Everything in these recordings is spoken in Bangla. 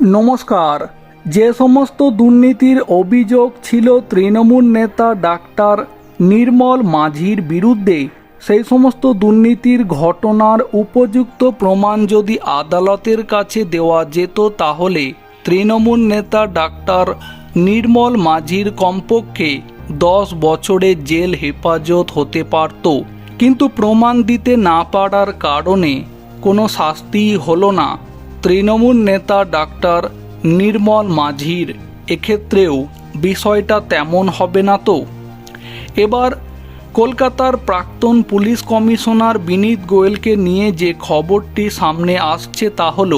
নমস্কার। যে সমস্ত দুর্নীতির অভিযোগ ছিল তৃণমূল নেতা ডাক্তার নির্মল মাঝির বিরুদ্ধে, সেই সমস্ত দুর্নীতির ঘটনার উপযুক্ত প্রমাণ যদি আদালতের কাছে দেওয়া যেত তাহলে তৃণমূল নেতা ডাক্তার নির্মল মাঝির কমপক্ষে দশ বছরের জেল হেফাজত হতে পারত। কিন্তু প্রমাণ দিতে না পারার কারণে কোনো শাস্তিই হলো না। তৃণমূল নেতা ডাক্তার নির্মল মাঝির এক্ষেত্রেও বিষয়টা তেমন হবে না তো। এবার কলকাতার প্রাক্তন পুলিশ কমিশনার বিনীত গোয়েলকে নিয়ে যে খবরটি সামনে আসছে তা হল,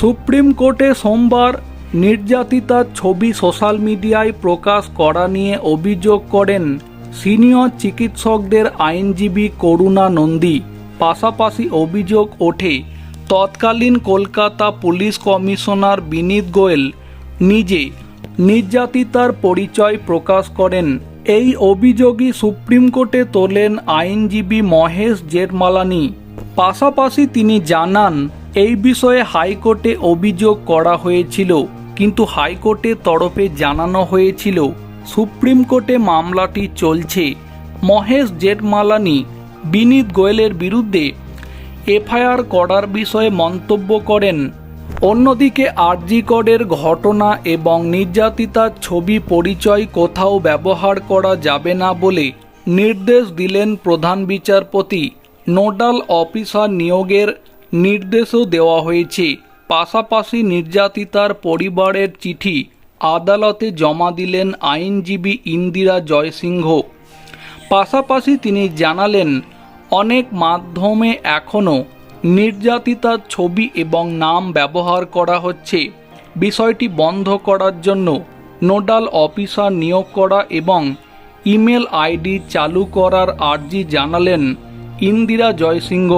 সুপ্রিম কোর্টে সোমবার নির্যাতিতার ছবি সোশ্যাল মিডিয়ায় প্রকাশ করা নিয়ে অভিযোগ করেন সিনিয়র চিকিৎসকদের আইনজীবী করুণা নন্দী। পাশাপাশি অভিযোগ ওঠে তৎকালীন কলকাতা পুলিশ কমিশনার বিনীত গোয়েল নিজে নির্যাতিতার পরিচয় প্রকাশ করেন। এই অভিযোগই সুপ্রিম কোর্টে তোলেন আইনজীবী মহেশ জেঠমালানি। পাশাপাশি তিনি জানান, এই বিষয়ে হাইকোর্টে অভিযোগ করা হয়েছিল, কিন্তু হাইকোর্টের তরফে জানানো হয়েছিল, সুপ্রিম কোর্টে মামলাটি চলছে। মহেশ জেঠমালানি বিনীত গোয়েলের বিরুদ্ধে এফআইআর করার বিষয়ে মন্তব্য করেন। অন্যদিকে আরজিকরের ঘটনা এবং নির্যাতিতার ছবি পরিচয় কোথাও ব্যবহার করা যাবে না বলে নির্দেশ দিলেন প্রধান বিচারপতি। নোডাল অফিসার নিয়োগের নির্দেশও দেওয়া হয়েছে। পাশাপাশি নির্যাতিতার পরিবারের চিঠি আদালতে জমা দিলেন আইনজীবী ইন্দিরা জয়সিংহ। পাশাপাশি তিনি জানালেন অনেক মাধ্যমে এখনও নির্যাতিতার ছবি এবং নাম ব্যবহার করা হচ্ছে। বিষয়টি বন্ধ করার জন্য নোডাল অফিসার নিয়োগ করা এবং ইমেল আইডি চালু করার আর্জি জানালেন ইন্দিরা জয়সিংহ।